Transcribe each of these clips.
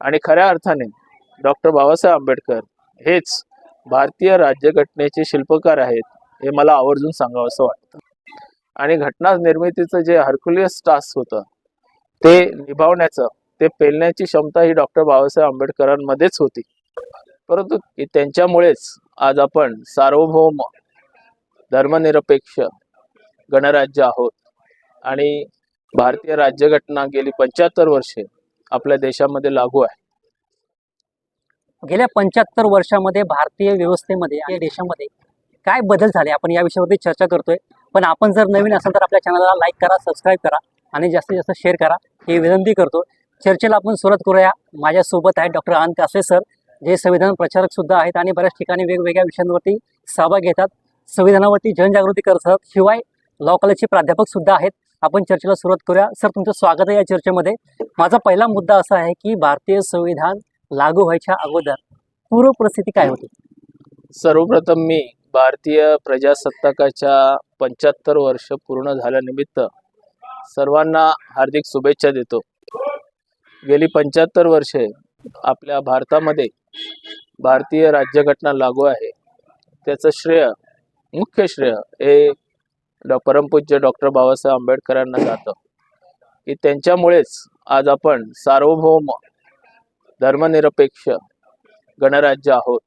आणि खऱ्या अर्थाने डॉक्टर बाबासाहेब आंबेडकर हेच भारतीय राज्यघटनेचे शिल्पकार आहेत हे मला आवर्जून सांगावंसं वाटतं. आणि घटना निर्मितीचं जे हर्क्युलियस टास्क होतं ते निभावण्याचं ते पेलण्याची क्षमता ही डॉक्टर बाबासाहेब आंबेडकरांमध्येच होती. परंतु त्यांच्यामुळेच आज आपण सार्वभौम धर्मनिरपेक्ष गणराज्य आहोत. आणि भारतीय राज्यघटना गेली पंच्याहत्तर वर्षे आपल्या देशामध्ये लागू आहे. गेल्या पंच्याहत्तर वर्षामध्ये भारतीय व्यवस्थेमध्ये आणि देशामध्ये काय बदल झाले? आपण या विषयावरती चर्चा करतोय. पण आपण जर नवीन असाल तर आपल्या चॅनलला लाईक करा सबस्क्राईब करा आणि जास्तीत जास्त शेअर करा. हे विनंती करतो. चर्चेला आपण सुरुवात करूया. माझ्यासोबत आहेत डॉक्टर आनंद कासवे सर जे संविधान प्रचारक सुद्धा आहेत आणि बऱ्याच ठिकाणी वेगवेगळ्या विषयांवरती सहभाग घेतात. संविधानावरती जनजागृती करतात. शिवाय लॉ कॉलेजचे प्राध्यापक सुद्धा आहेत. आपण चर्चेला सुरुवात करूया. सर तुमचं स्वागत आहे या चर्चेमध्ये. माझा पहिला मुद्दा असा आहे की भारतीय संविधान लागू व्हायच्या अगोदर पूर्व परिस्थिती काय होती? सर्वप्रथम मी भारतीय प्रजासत्ताकाच्या पंच्याहत्तर वर्ष पूर्ण झाल्यानिमित्त सर्वांना हार्दिक शुभेच्छा देतो. गेली पंच्याहत्तर वर्षे आपल्या भारतामध्ये भारतीय राज्यघटना लागू आहे. त्याचं श्रेय मुख्य श्रेय हे डॉ. परमपूज्य डॉक्टर बाबासाहेब आंबेडकरांना जातं. की त्यांच्यामुळेच आज आपण सार्वभौम धर्मनिरपेक्ष गणराज्य आहोत.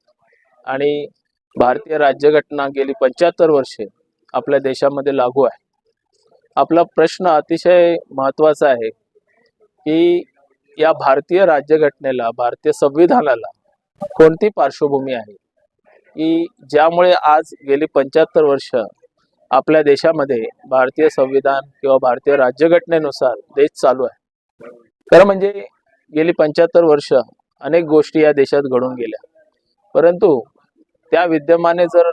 आणि भारतीय राज्यघटना गेली पंच्याहत्तर वर्षे आपल्या देशामध्ये लागू आहे. आपला प्रश्न अतिशय महत्त्वाचा आहे की या भारतीय राज्यघटनेला भारतीय संविधानाला कोणती पार्श्वभूमी आहे? की ज्यामुळे आज गेली पंच्याहत्तर वर्ष आपल्या देशामध्ये भारतीय संविधान किंवा भारतीय राज्यघटनेनुसार देश चालू आहे. खरं म्हणजे गेली पंच्याहत्तर वर्ष अनेक गोष्टी या देशात घडून गेल्या. परंतु त्या विद्यमाने जर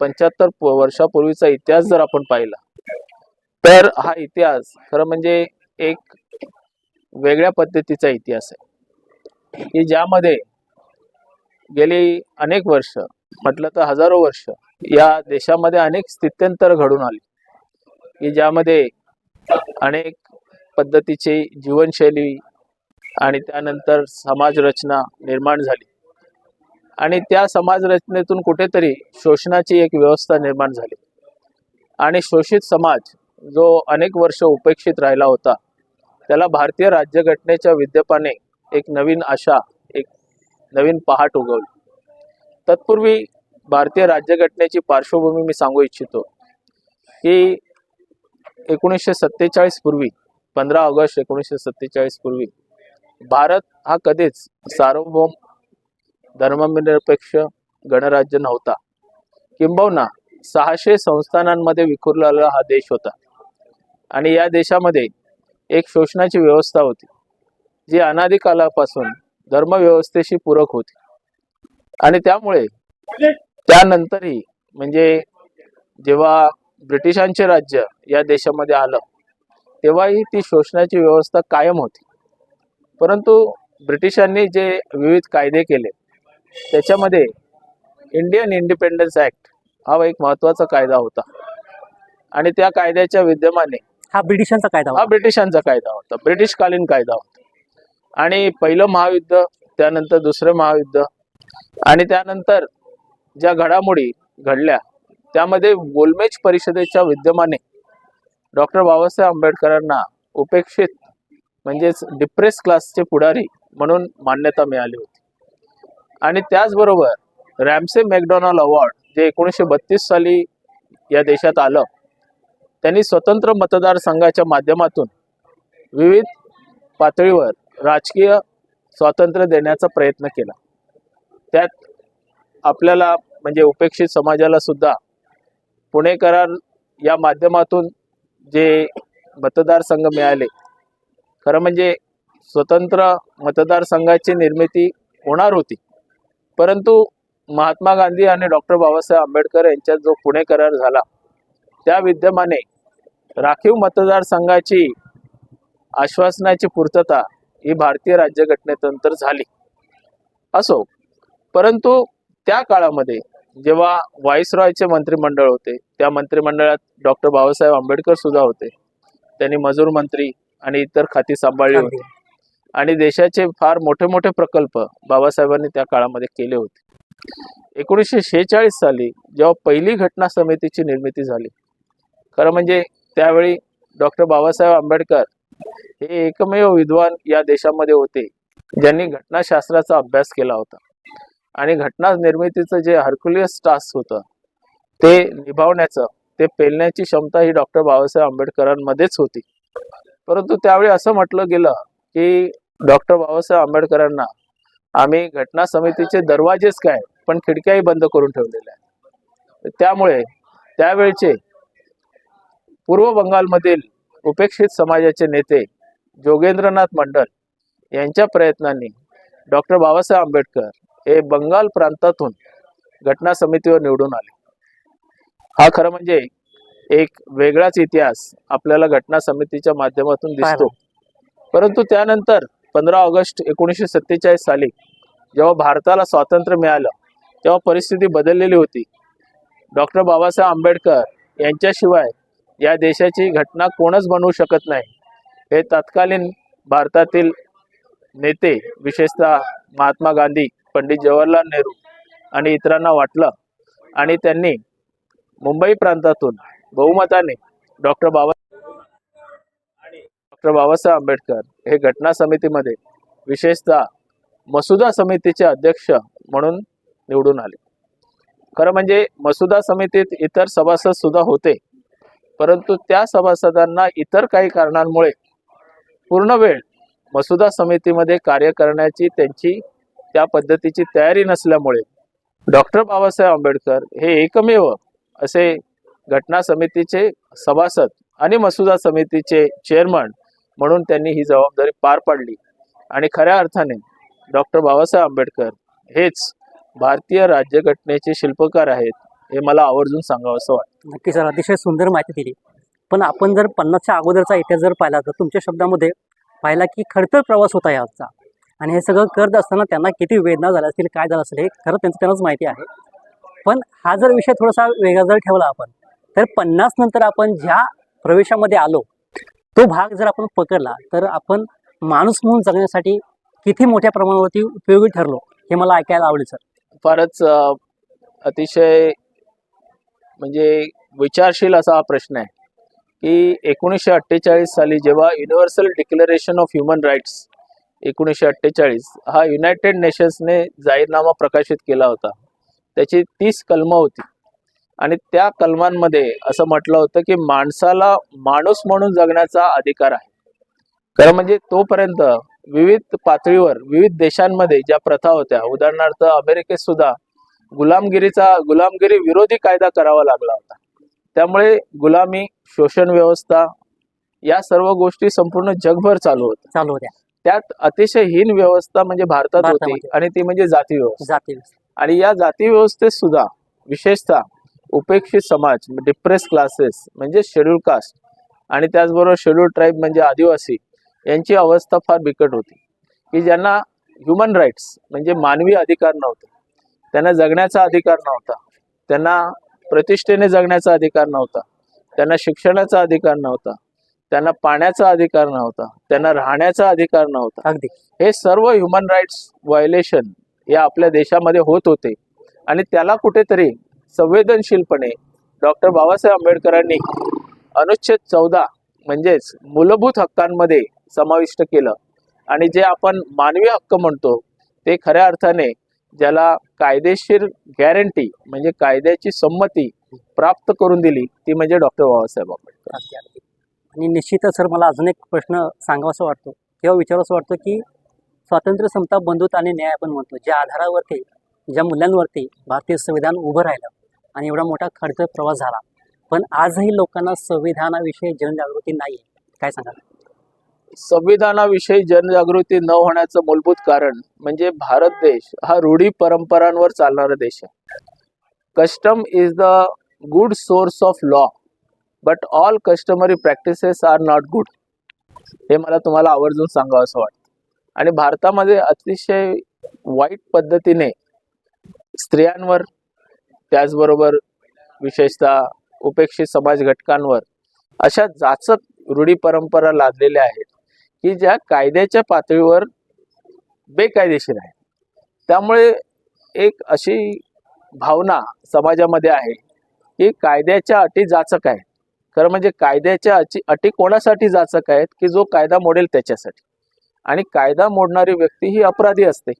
पंच्याहत्तर वर्षापूर्वीचा इतिहास जर आपण पाहिला तर हा इतिहास खरं म्हणजे एक वेगळ्या पद्धतीचा इतिहास आहे. की ज्यामध्ये गेली अनेक वर्ष म्हटलं तर हजारो वर्ष या देशामध्ये अनेक स्थित्यंतर घडून आली. की ज्यामध्ये अनेक पद्धतीची जीवनशैली आणि त्यानंतर समाजरचना निर्माण झाली. आणि त्या समाज रचनेतून कुठेतरी शोषणाची एक व्यवस्था निर्माण झाली. आणि शोषित समाज जो अनेक वर्ष उपेक्षित राहिला होता त्याला भारतीय राज्यघटनेच्या विद्यपाने एक नवीन आशा एक नवीन पहाट उगवली. तत्पूर्वी भारतीय राज्यघटनेची पार्श्वभूमी मी सांगू इच्छितो की एकोणीसशे सत्तेचाळीस पूर्वी पंधरा ऑगस्ट एकोणीसशे सत्तेचाळीस पूर्वी भारत हा कधीच सार्वभौम धर्मनिरपेक्ष गणराज्य नव्हता. किंबहुना सहाशे संस्थानांमध्ये विखुरलेला हा देश होता. आणि या देशामध्ये एक शोषणाची व्यवस्था होती जी अनादिकालापासून धर्मव्यवस्थेशी पूरक होती. आणि त्यामुळे त्यानंतरही म्हणजे जेव्हा ब्रिटिशांचे राज्य या देशामध्ये आलं तेव्हाही ती शोषणाची व्यवस्था कायम होती. परंतु ब्रिटिशांनी जे विविध कायदे केले त्याच्यामध्ये इंडियन इंडिपेंडन्स ऍक्ट हा एक महत्त्वाचा कायदा होता. आणि त्या कायद्याच्या विद्यमाने हा ब्रिटिशांचा कायदा हा ब्रिटिशांचा कायदा होता ब्रिटिशकालीन कायदा होता. आणि पहिलं महायुद्ध त्यानंतर दुसरं महायुद्ध आणि त्यानंतर ज्या घडामोडी घडल्या त्यामध्ये गोलमेज परिषदेच्या विद्यमाने डॉक्टर बाबासाहेब आंबेडकरांना उपेक्षित म्हणजेच डिप्रेस क्लासचे पुढारी म्हणून मान्यता मिळाली होती. आणि त्याचबरोबर रॅमसे मॅकडॉनल्ड अवॉर्ड जे एकोणीसशे बत्तीस साली या देशात आलं त्यांनी स्वतंत्र मतदारसंघाच्या माध्यमातून विविध पातळीवर राजकीय स्वातंत्र्य देण्याचा प्रयत्न केला. त्यात आपल्याला म्हणजे उपेक्षित समाजाला सुद्धा पुणे करार या माध्यमातून जे मतदारसंघ मिळाले खरं म्हणजे स्वतंत्र मतदारसंघाची निर्मिती होणार होती. परंतु महात्मा गांधी आणि डॉक्टर बाबासाहेब आंबेडकर यांच्यात जो पुणे करार झाला त्या विद्यमाने राखीव मतदारसंघाची आश्वासनाची पूर्तता ही भारतीय राज्यघटनेनंतर झाली. असो परंतु त्या काळामध्ये जेव्हा व्हाईसरॉयचे मंत्रिमंडळ होते त्या मंत्रिमंडळात डॉक्टर बाबासाहेब आंबेडकर सुद्धा होते. त्यांनी मजूर मंत्री आणि इतर खाती सांभाळली होती. आणि देशाचे फार मोठे मोठे प्रकल्प बाबासाहेबांनी त्या काळामध्ये केले होते. एकोणीसशे शेहेचाळीस साली जेव्हा पहिली घटना समितीची निर्मिती झाली खरं म्हणजे त्यावेळी डॉक्टर बाबासाहेब आंबेडकर हे एकमेव विद्वान या देशामध्ये होते ज्यांनी घटनाशास्त्राचा अभ्यास केला होता. आणि घटना निर्मितीचं जे हर्क्युलियस टास्क होतं ते निभावण्याचं ते पेलण्याची क्षमता ही डॉक्टर बाबासाहेब आंबेडकरांमध्येच होती. परंतु त्यावेळी असं म्हटलं गेलं की डॉक्टर बाबासाहेब आंबेडकरांना आम्ही घटना समितीचे दरवाजेच काय पण खिडक्याही बंद करून ठेवलेल्या आहेत. त्यामुळे त्यावेळचे पूर्व बंगालमधील उपेक्षित समाजाचे नेते जोगेंद्रनाथ मंडल यांच्या प्रयत्नांनी डॉक्टर बाबासाहेब आंबेडकर हे बंगाल प्रांतातून घटना समितीवर निवडून आले. हा खरं म्हणजे एक वेगळाच इतिहास आपल्याला घटना समितीच्या माध्यमातून दिसतो. परंतु त्यानंतर पंधरा ऑगस्ट एकोणीसशे सत्तेचाळीस साली जेव्हा भारताला स्वातंत्र्य मिळालं तेव्हा परिस्थिती बदललेली होती. डॉक्टर बाबासाहेब आंबेडकर यांच्याशिवाय या देशाची घटना कोणच बनवू शकत नाही. हे तत्कालीन भारतातील नेते विशेषतः महात्मा गांधी पंडित जवाहरलाल नेहरू आणि इतरांना वाटलं आणि त्यांनी मुंबई प्रांतातून बहुमताने डॉक्टर बाबा डॉक्टर बाबासाहेब आंबेडकर हे घटना समितीमध्ये विशेषतः मसुदा समितीचे अध्यक्ष म्हणून निवडून आले. खरं म्हणजे मसुदा समितीत इतर सभासद सुद्धा होते परंतु त्या सभासदांना इतर काही कारणांमुळे पूर्ण वेळ मसुदा समितीमध्ये कार्य करण्याची त्यांची त्या पद्धतीची तयारी नसल्यामुळे डॉक्टर बाबासाहेब आंबेडकर हे एकमेव असे घटना समितीचे सभासद आणि मसुदा समितीचे चेअरमन म्हणून त्यांनी ही जबाबदारी पार पाडली. आणि खऱ्या अर्थाने डॉक्टर बाबासाहेब आंबेडकर हेच भारतीय राज्यघटनेचे शिल्पकार आहेत हे मला आवर्जून सांगावं असं वाटतं. नक्की सर अतिशय सुंदर माहिती दिली. पण आपण जर पन्नासच्या अगोदरचा इतिहास जर पाहिला तर तुमच्या शब्दामध्ये पाहिला की खडतर प्रवास होता याचा. आणि हे सगळं करत असताना त्यांना किती वेदना झाल्या असतील काय झालं असेल हे खरं त्यांचं त्यांनाच माहिती आहे. पण हा जर विषय थोडासा वेगळा जर ठेवला आपण तर पन्नास नंतर आपण ज्या प्रवेशामध्ये आलो तो भाग जर आपण पकडला तर आपण माणूस म्हणून जगण्यासाठी किती मोठ्या प्रमाणावरती उपयोगी ठरलो हे मला ऐकायला आवडेल सर फारच अतिशय म्हणजे विचारशील असा हा प्रश्न आहे की एकोणीसशे अठ्ठेचाळीस साली जेव्हा universal declaration of human rights एकोणीसशे अठ्ठेचाळीस हा युनायटेड नेशन्सने जाहीरनामा प्रकाशित केला होता. त्याची तीस कलमं होती. आणि त्या कलमांमध्ये असं म्हटलं होतं की माणसाला माणूस म्हणून जगण्याचा अधिकार आहे. खरं म्हणजे तोपर्यंत विविध पातळीवर विविध देशांमध्ये ज्या प्रथा होत्या उदाहरणार्थ अमेरिकेत सुद्धा गुलामगिरीचा गुलामगिरी विरोधी कायदा करावा लागला होता. त्यामुळे गुलामी शोषण व्यवस्था या सर्व गोष्टी संपूर्ण जगभर चालू होत्या. चालू होत्या. त्यात अतिशय हीन व्यवस्था म्हणजे भारतात होती. आणि ती म्हणजे जाती व्यवस्था. आणि या जाती व्यवस्थेत सुद्धा विशेषतः उपेक्षित समाज डिप्रेस क्लासेस म्हणजे शेड्यूल कास्ट आणि त्याचबरोबर शेड्यूल ट्राईब म्हणजे आदिवासी यांची अवस्था फार बिकट होती. की ज्यांना ह्युमन राईट्स म्हणजे मानवी अधिकार नव्हते. त्यांना जगण्याचा अधिकार नव्हता. त्यांना प्रतिष्ठेने जगण्याचा अधिकार नव्हता. त्यांना शिक्षणाचा अधिकार नव्हता. त्यांना पाण्याचा अधिकार नव्हता त्यांना राहण्याचा अधिकार नव्हता. अगदी. हे सर्व ह्युमन राईट्स व्हायोलेशन हे आपल्या देशामध्ये होत होते. आणि त्याला कुठेतरी संवेदनशीलपणे डॉक्टर बाबासाहेब आंबेडकरांनी अनुच्छेद चौदा म्हणजेच मूलभूत हक्कांमध्ये समाविष्ट केलं. आणि जे आपण मानवी हक्क म्हणतो ते खऱ्या अर्थाने ज्याला कायदेशीर गॅरंटी म्हणजे कायद्याची संमती प्राप्त करून दिली ती म्हणजे डॉक्टर बाबासाहेब आंबेडकर. आणि निश्चितच सर मला अजून एक प्रश्न सांगावासा वाटतो किंवा विचारावं वाटतं की स्वातंत्र्य समता बंधुत्व आणि न्याय आपण म्हणतो ज्या आधारावरती ज्या मूल्यांवरती भारतीय संविधान उभं राहिलं आणि एवढा मोठा खडतर प्रवास झाला पण आजही लोकांना संविधानाविषयी जनजागृती नाही आहे काय सांगाल? संविधानाविषयी जनजागृती न होण्याचं मूलभूत कारण म्हणजे भारत देश हा रूढी परंपरांवर चालणारा देश आहे. Custom is the good source of law but all customary practices are not good हे मला तुम्हाला आवर्जून सांगावं असं वाटतं. आणि भारतामध्ये अतिशय वाईट पद्धतीने स्त्रियांवर त्याचबरोबर विशेषतः उपेक्षित समाज घटकांवर अशा जाचक रूढी परंपरा लादलेल्या आहेत की ज्या कायद्याच्या पातळीवर बेकायदेशीर आहे त्यामुळे एक अशी भावना समाजामध्ये आहे की कायद्याच्या अटी जाचक आहेत. खरं म्हणजे कायद्याच्या अटी अटी कोणासाठी जाचक आहेत की जो कायदा मोडेल त्याच्यासाठी? आणि कायदा मोडणारी व्यक्ती ही अपराधी असते.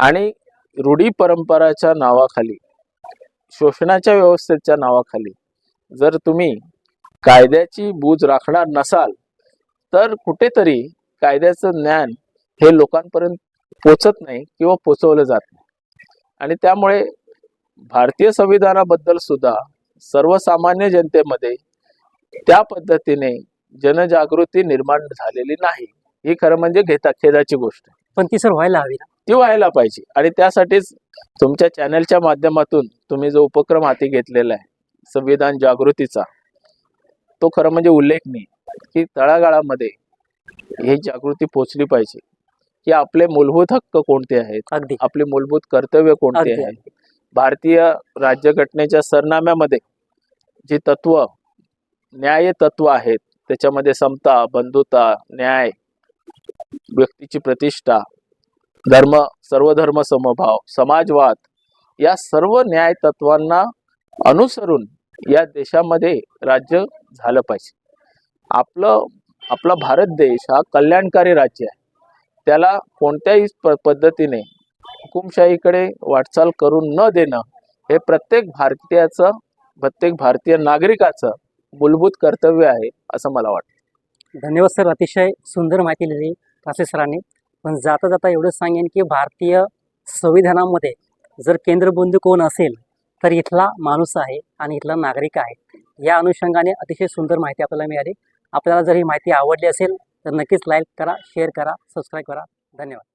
आणि रूढी परंपराच्या नावाखाली शोषणाच्या व्यवस्थेच्या नावाखाली जर तुम्ही कायद्याची बूज राखणार नसाल तर कुठेतरी कायद्याचं ज्ञान हे लोकांपर्यंत पोचत नाही किंवा पोचवलं जात नाही. आणि त्यामुळे भारतीय संविधानाबद्दल सुद्धा सर्वसामान्य जनतेमध्ये त्या पद्धतीने जनजागृती निर्माण झालेली नाही. ही खरं म्हणजे घेता खेदाची गोष्ट. पण ती सर व्हायला हवी ना. ती व्हायला पाहिजे. आणि त्यासाठीच तुमच्या चॅनलच्या माध्यमातून तुम्ही जो उपक्रम हाती घेतलेला आहे संविधान जागृतीचा तो खरं म्हणजे उल्लेखनीय की तळागाळामध्ये ही जागृती पोचली पाहिजे. की आपले मूलभूत हक्क कोणते आहेत? आपली मूलभूत कर्तव्य कोणते. आहेत? भारतीय राज्यघटनेच्या सरनाम्यामध्ये जी तत्व न्याय तत्व आहेत. त्याच्यामध्ये समता बंधुता न्याय व्यक्तीची प्रतिष्ठा धर्म सर्वधर्म समभाव समाजवाद या सर्व न्याय तत्वांना अनुसरून या देशामध्ये राज्य झालं पाहिजे. आपलं आपला भारत देश हा कल्याणकारी राज्य आहे. त्याला कोणत्याही प- पद्धतीने हुकुमशाहीकडे वाटचाल करून न देणं हे प्रत्येक भारतीयाचं प्रत्येक भारतीय नागरिकाचं मूलभूत कर्तव्य आहे असं मला वाटतं. धन्यवाद सर अतिशय सुंदर माहिती दिली कासे सरांनी. पण जाता जाता एवढंच सांगेन की भारतीय संविधानामध्ये जर केंद्रबिंदू कोण असेल तर इथला माणूस आहे आणि इथला नागरिक आहे. या अनुषंगाने अतिशय सुंदर माहिती आपल्याला मिळाली. आपल्याला जर ही माहिती आवडली असेल तर नक्कीच लाईक करा शेअर करा सबस्क्राईब करा. धन्यवाद.